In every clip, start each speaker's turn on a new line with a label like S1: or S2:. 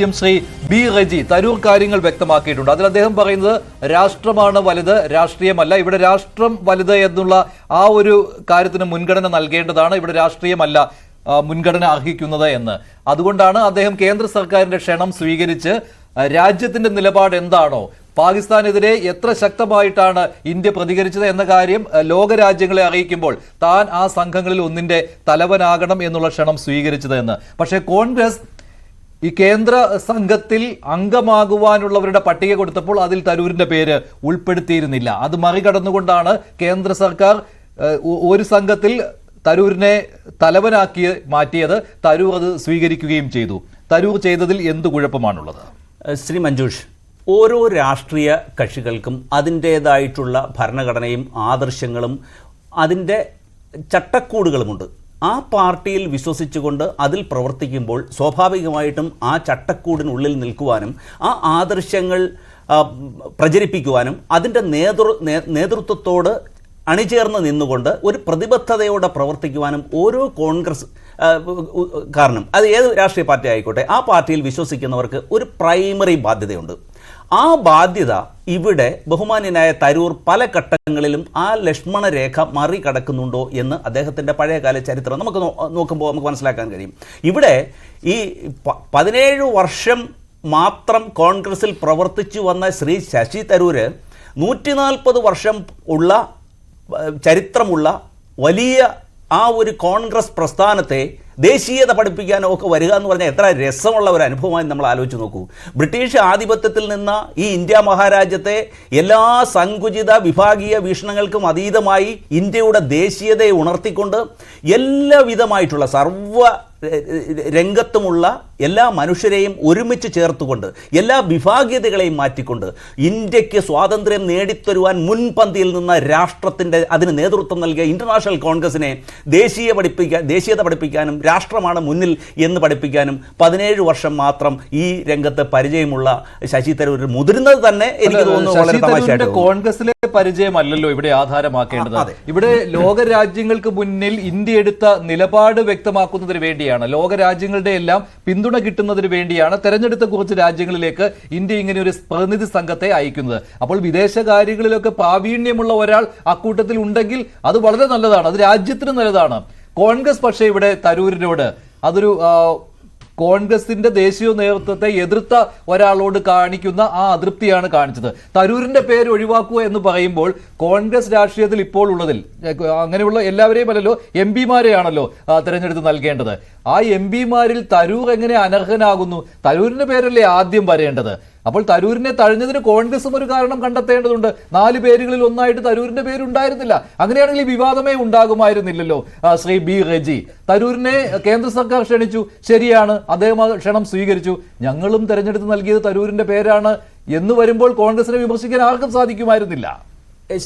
S1: ആദ്യം ശ്രീ ബി റജി തരൂർ കാര്യങ്ങൾ വ്യക്തമാക്കിയിട്ടുണ്ട്. അതിൽ അദ്ദേഹം പറയുന്നത് രാഷ്ട്രമാണ് വലുത് രാഷ്ട്രീയമല്ല. ഇവിടെ രാഷ്ട്രം വലുത് എന്നുള്ള ആ ഒരു കാര്യത്തിന് മുൻഗണന നൽകേണ്ടതാണ്. ഇവിടെ രാഷ്ട്രീയമല്ല മുൻഗണന അർഹിക്കുന്നത് എന്ന്. അതുകൊണ്ടാണ് അദ്ദേഹം കേന്ദ്ര സർക്കാരിന്റെ ക്ഷണം സ്വീകരിച്ച് രാജ്യത്തിന്റെ നിലപാട് എന്താണോ പാകിസ്ഥാനെതിരെ എത്ര ശക്തമായിട്ടാണ് ഇന്ത്യ പ്രതികരിച്ചത് എന്ന കാര്യം ലോകരാജ്യങ്ങളെ അറിയിക്കുമ്പോൾ താൻ ആ സംഘങ്ങളിൽ ഒന്നിന്റെ തലവനാകണം എന്നുള്ള ക്ഷണം സ്വീകരിച്ചത് എന്ന്. പക്ഷേ കോൺഗ്രസ് ഈ കേന്ദ്ര സംഘത്തിൽ അംഗമാകുവാനുള്ളവരുടെ പട്ടിക കൊടുത്തപ്പോൾ അതിൽ തരൂരിന്റെ പേര് ഉൾപ്പെടുത്തിയിരുന്നില്ല. അത് മറികടന്നുകൊണ്ടാണ് കേന്ദ്ര സർക്കാർ ഒരു സംഘത്തിൽ തരൂരിനെ തലവനാക്കി മാറ്റിയത്. തരൂർ അത് സ്വീകരിക്കുകയും ചെയ്തു. തരൂർ ചെയ്തതിൽ എന്ത് കുഴപ്പമാണുള്ളത്?
S2: ശ്രീ മഞ്ജുഷ് ഓരോ രാഷ്ട്രീയ കക്ഷികൾക്കും അതിന്റേതായിട്ടുള്ള ഭരണഘടനയും ആദർശങ്ങളും അതിന്റെ ചട്ടക്കൂടുകളുമുണ്ട്. ആ പാർട്ടിയിൽ വിശ്വസിച്ചുകൊണ്ട് അതിൽ പ്രവർത്തിക്കുമ്പോൾ സ്വാഭാവികമായിട്ടും ആ ചട്ടക്കൂടിനുള്ളിൽ നിൽക്കുവാനും ആ ആദർശങ്ങൾ പ്രചരിപ്പിക്കുവാനും അതിന്റെ നേതൃ നേതൃത്വത്തോട് അണിചേർന്ന് നിന്നുകൊണ്ട് ഒരു പ്രതിബദ്ധതയോടെ പ്രവർത്തിക്കുവാനും ഓരോ കോൺഗ്രസ് കാരണം അത് ഏത് രാഷ്ട്രീയ പാർട്ടി ആയിക്കോട്ടെ ആ പാർട്ടിയിൽ വിശ്വസിക്കുന്നവർക്ക് ഒരു പ്രൈമറി ബാധ്യതയുണ്ട്. ആ ബാധ്യത ഇവിടെ ബഹുമാന്യനായ തരൂർ പല ഘട്ടങ്ങളിലും ആ ലക്ഷ്മണ രേഖ മറികടക്കുന്നുണ്ടോ എന്ന് അദ്ദേഹത്തിന്റെ പഴയകാല ചരിത്രം നമുക്ക് നോക്കുമ്പോൾ നമുക്ക് മനസ്സിലാക്കാൻ കഴിയും. ഇവിടെ ഈ പതിനേഴ് വർഷം മാത്രം കോൺഗ്രസിൽ പ്രവർത്തിച്ചു വന്ന ശ്രീ ശശി തരൂര് നൂറ്റി നാൽപ്പത് വർഷം ഉള്ള ചരിത്രമുള്ള വലിയ ആ ഒരു കോൺഗ്രസ് പ്രസ്ഥാനത്തെ ദേശീയത പഠിപ്പിക്കാനോ ഒക്കെ വരിക എന്ന് പറഞ്ഞാൽ എത്ര രസമുള്ള ഒരു അനുഭവമായി നമ്മൾ ആലോചിച്ച് നോക്കൂ. ബ്രിട്ടീഷ് ആധിപത്യത്തിൽ നിന്ന് ഈ ഇന്ത്യ മഹാരാജ്യത്തെ എല്ലാ സങ്കുചിത വിഭാഗീയ വീക്ഷണങ്ങൾക്കും അതീതമായി ഇന്ത്യയുടെ ദേശീയതയെ ഉണർത്തിക്കൊണ്ട് എല്ലാവിധമായിട്ടുള്ള സർവ രംഗത്തുമുള്ള എല്ലാ മനുഷ്യരെയും ഒരുമിച്ച് ചേർത്തുകൊണ്ട് എല്ലാ വിഭാഗീയതകളെയും മാറ്റിക്കൊണ്ട് ഇന്ത്യയ്ക്ക് സ്വാതന്ത്ര്യം നേടിത്തരുവാൻ മുൻപന്തിയിൽ നിന്ന രാഷ്ട്രത്തിന്റെ അതിന് നേതൃത്വം നൽകിയ ഇന്റർനാഷണൽ കോൺഗ്രസിനെ ദേശീയ പഠിപ്പിക്കാൻ ദേശീയത പഠിപ്പിക്കാനും രാഷ്ട്രമാണ് മുന്നിൽ എന്ന് പഠിപ്പിക്കാനും പതിനേഴ് വർഷം മാത്രം ഈ രംഗത്ത് പരിചയമുള്ള ശശി തരൂർ മുതിരുന്നത് തന്നെ എനിക്ക് തോന്നുന്നു വളരെ തമാശയായിട്ട്.
S1: കോൺഗ്രസിലെ പരിചയമല്ലല്ലോ ഇവിടെ ആധാരമാക്കേണ്ടത്. ഇവിടെ ലോകരാജ്യങ്ങൾക്ക് മുന്നിൽ ഇന്ത്യ എടുത്ത നിലപാട് വ്യക്തമാക്കുന്നതിന് വേണ്ടിയാണ്. ലോകരാജ്യങ്ങളുടെ എല്ലാം പിന്തുണ കിട്ടുന്നതിന് വേണ്ടിയാണ് തെരഞ്ഞെടുത്ത കുറച്ച് രാജ്യങ്ങളിലേക്ക് ഇന്ത്യ ഇങ്ങനെ ഒരു പ്രതിനിധി സംഘത്തെ അയക്കുന്നത്. അപ്പോൾ വിദേശകാര്യങ്ങളിലൊക്കെ പ്രാവീണ്യമുള്ള ഒരാൾ അക്കൂട്ടത്തിൽ ഉണ്ടെങ്കിൽ അത് വളരെ നല്ലതാണ്. അത് രാജ്യത്തിന് നല്ലതാണ്. കോൺഗ്രസ് പക്ഷേ ഇവിടെ തരൂരിനോട് അതൊരു കോൺഗ്രസിന്റെ ദേശീയ നേതൃത്വത്തെ എതിർത്ത ഒരാളോട് കാണിക്കുന്ന ആ അതൃപ്തിയാണ് കാണിച്ചത്. തരൂരിന്റെ പേര് ഒഴിവാക്കുക എന്ന് പറയുമ്പോൾ കോൺഗ്രസ് രാഷ്ട്രീയത്തിൽ ഇപ്പോൾ ഉള്ളതിൽ അങ്ങനെയുള്ള എല്ലാവരെയും അല്ലല്ലോ എം പിമാരെയാണല്ലോ തിരഞ്ഞെടുത്ത് നൽകേണ്ടത്. ആ എം പിമാരിൽ തരൂർ എങ്ങനെ അനർഹനാകുന്നു? തരൂരിന്റെ പേരല്ലേ ആദ്യം വരേണ്ടത്. അപ്പോൾ തരൂരിനെ തഴഞ്ഞതിന് കോൺഗ്രസും ഒരു കാരണം കണ്ടെത്തേണ്ടതുണ്ട്. നാല് പേരുകളിൽ ഒന്നായിട്ട് തരൂരിന്റെ പേരുണ്ടായിരുന്നില്ല. അങ്ങനെയാണെങ്കിൽ ഈ വിവാദമേ ഉണ്ടാകുമായിരുന്നില്ലല്ലോ ശ്രീ ബി റെജി. തരൂരിനെ കേന്ദ്ര സർക്കാർ ക്ഷണിച്ചു. ശരിയാണ് അദ്ദേഹം ക്ഷണം സ്വീകരിച്ചു. ഞങ്ങളും തെരഞ്ഞെടുത്ത് നൽകിയത് തരൂരിന്റെ പേരാണ്. എന്ന് വരുമ്പോൾ കോൺഗ്രസിനെ വിമർശിക്കാൻ ആർക്കും സാധിക്കുമായിരുന്നില്ല.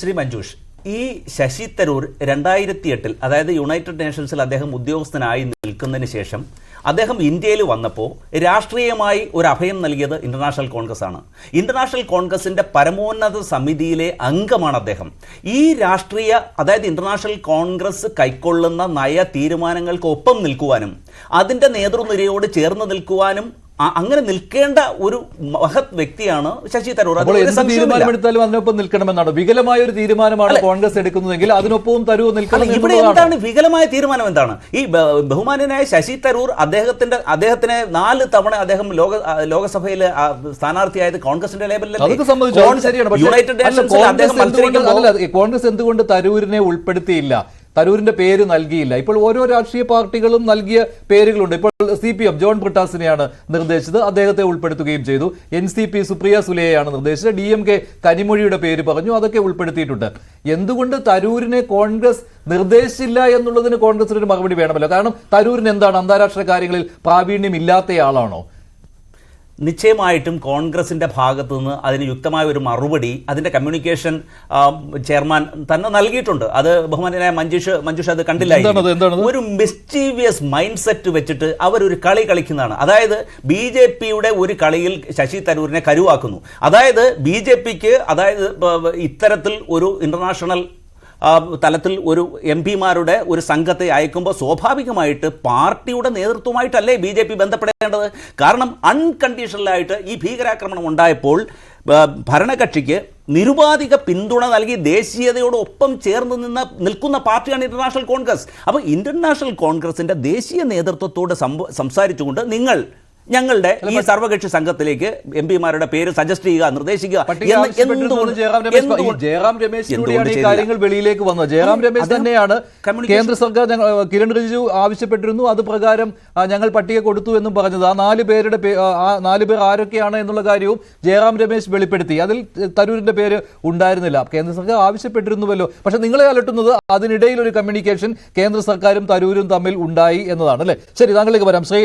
S2: ശ്രീ മഞ്ജുഷ് ഈ ശശി തരൂർ രണ്ടായിരത്തി എട്ടിൽ അതായത് യുണൈറ്റഡ് നേഷൻസിൽ അദ്ദേഹം ഉദ്യോഗസ്ഥനായി നിൽക്കുന്നതിന് ശേഷം അദ്ദേഹം ഇന്ത്യയിൽ വന്നപ്പോൾ രാഷ്ട്രീയമായി ഒരു അഭയം നൽകിയത് ഇന്റർനാഷണൽ കോൺഗ്രസ് ആണ്. ഇന്റർനാഷണൽ കോൺഗ്രസിന്റെ പരമോന്നത സമിതിയിലെ അംഗമാണ് അദ്ദേഹം. ഈ രാഷ്ട്രീയ അതായത് ഇന്റർനാഷണൽ കോൺഗ്രസ് കൈക്കൊള്ളുന്ന നയ തീരുമാനങ്ങൾക്കൊപ്പം നിൽക്കുവാനും അതിന്റെ നേതൃനിരയോട് ചേർന്ന് നിൽക്കുവാനും അങ്ങനെ നിൽക്കേണ്ട ഒരു മഹത് വ്യക്തിയാണ് ശശി തരൂർ.
S1: തീരുമാനമെടുത്താലും അതിനൊപ്പം നിൽക്കണമെന്നാണ്. വികലമായ ഒരു തീരുമാനമാണ് കോൺഗ്രസ് എടുക്കുന്നതെങ്കിൽ അതിനൊപ്പവും തരൂർ നിൽക്കണം
S2: ഇവിടെ എന്താണ് വികലമായ തീരുമാനം എന്താണ്? ഈ ബഹുമാനനായ ശശി തരൂർ അദ്ദേഹത്തിന്റെ അദ്ദേഹത്തിന് നാല് തവണ അദ്ദേഹം ലോക ലോകസഭയിൽ സ്ഥാനാർത്ഥിയായത് കോൺഗ്രസിന്റെ ലേബലിൽ
S1: കോൺഗ്രസ് എന്തുകൊണ്ട് തരൂരിനെ ഉൾപ്പെടുത്തിയില്ല? തരൂരിന്റെ പേര് നൽകിയില്ല. ഇപ്പോൾ ഓരോ രാഷ്ട്രീയ പാർട്ടികളും നൽകിയ പേരുകളുണ്ട്. ഇപ്പോൾ സി പി എം ജോൺ ബ്രിട്ടാസിനെയാണ് നിർദ്ദേശിച്ചത്. അദ്ദേഹത്തെ ഉൾപ്പെടുത്തുകയും ചെയ്തു. എൻ സി പി സുപ്രിയ സുലെയാണ് നിർദ്ദേശിച്ചത്. ഡി എം കെ കനിമൊഴിയുടെ പേര് പറഞ്ഞു. അതൊക്കെ ഉൾപ്പെടുത്തിയിട്ടുണ്ട്. എന്തുകൊണ്ട് തരൂരിനെ കോൺഗ്രസ് നിർദ്ദേശിച്ചില്ല എന്നുള്ളതിന് കോൺഗ്രസിന് ഒരു മറുപടി വേണമല്ലോ? കാരണം തരൂരിന് എന്താണ് അന്താരാഷ്ട്ര കാര്യങ്ങളിൽ പ്രാവീണ്യം ഇല്ലാത്തയാളാണോ
S2: നിശ്ചയമായിട്ടും കോൺഗ്രസിന്റെ ഭാഗത്തു നിന്ന് അതിന് യുക്തമായ ഒരു മറുപടി അതിന്റെ കമ്മ്യൂണിക്കേഷൻ ചെയർമാൻ തന്നെ നൽകിയിട്ടുണ്ട്. അത് ബഹുമാനായ മഞ്ജുഷ് മഞ്ജുഷ് അത് കണ്ടില്ല? ഒരു മിസ്റ്റീവിയസ് മൈൻഡ് സെറ്റ് വെച്ചിട്ട് അവരൊരു കളി കളിക്കുന്നതാണ്. അതായത് ബി ജെ പിയുടെ ഒരു കളിയിൽ ശശി തരൂരിനെ കരുവാക്കുന്നു. അതായത് ബി ജെ പിക്ക് അതായത് ഇത്തരത്തിൽ ഒരു ഇന്റർനാഷണൽ ആ, തലത്തിൽ ഒരു എം പിമാരുടെ ഒരു സംഘത്തെ അയക്കുമ്പോൾ സ്വാഭാവികമായിട്ട് പാർട്ടിയുടെ നേതൃത്വമായിട്ടല്ലേ ബി ജെ പി ബന്ധപ്പെടേണ്ടത്? കാരണം അൺകണ്ടീഷണലായിട്ട് ഈ ഭീകരാക്രമണം ഉണ്ടായപ്പോൾ ഭരണകക്ഷിക്ക് നിരുപാധിക പിന്തുണ നൽകി ദേശീയതയോടൊപ്പം ചേർന്ന് നിന്ന് നിൽക്കുന്ന പാർട്ടിയാണ് ഇന്റർനാഷണൽ കോൺഗ്രസ്. അപ്പോൾ ഇന്റർനാഷണൽ കോൺഗ്രസിന്റെ ദേശീയ നേതൃത്വത്തോട് സംസാരിച്ചുകൊണ്ട് നിങ്ങൾ ഞങ്ങളുടെ ഈ സർവകക്ഷി സംഘത്തിലേക്ക് എം പിമാരുടെ പേര് സജസ്റ്റ് ചെയ്യുക നിർദ്ദേശിക്കുക
S1: ജയറാം രമേശ് കാര്യങ്ങൾ വെളിയിലേക്ക് വന്നത് ജയറാം രമേശ് തന്നെയാണ് കേന്ദ്ര സർക്കാർ കിരൺ റിജിജു ആവശ്യപ്പെട്ടിരുന്നു. അത് പ്രകാരം ഞങ്ങൾ പട്ടിക കൊടുത്തു എന്നും പറഞ്ഞത്. ആ നാല് പേരുടെ ആ നാല് പേർ ആരൊക്കെയാണ് എന്നുള്ള കാര്യവും ജയറാം രമേശ് വെളിപ്പെടുത്തി. അതിൽ തരൂരിന്റെ പേര് ഉണ്ടായിരുന്നില്ല. കേന്ദ്ര സർക്കാർ ആവശ്യപ്പെട്ടിരുന്നുവല്ലോ. പക്ഷെ നിങ്ങളെ അലട്ടുന്നത് അതിനിടയിൽ ഒരു കമ്മ്യൂണിക്കേഷൻ കേന്ദ്ര സർക്കാരും തരൂരും തമ്മിൽ ഉണ്ടായി എന്നതാണ് അല്ലേ? ശരി താങ്കളിലേക്ക് വരാം. ശ്രീ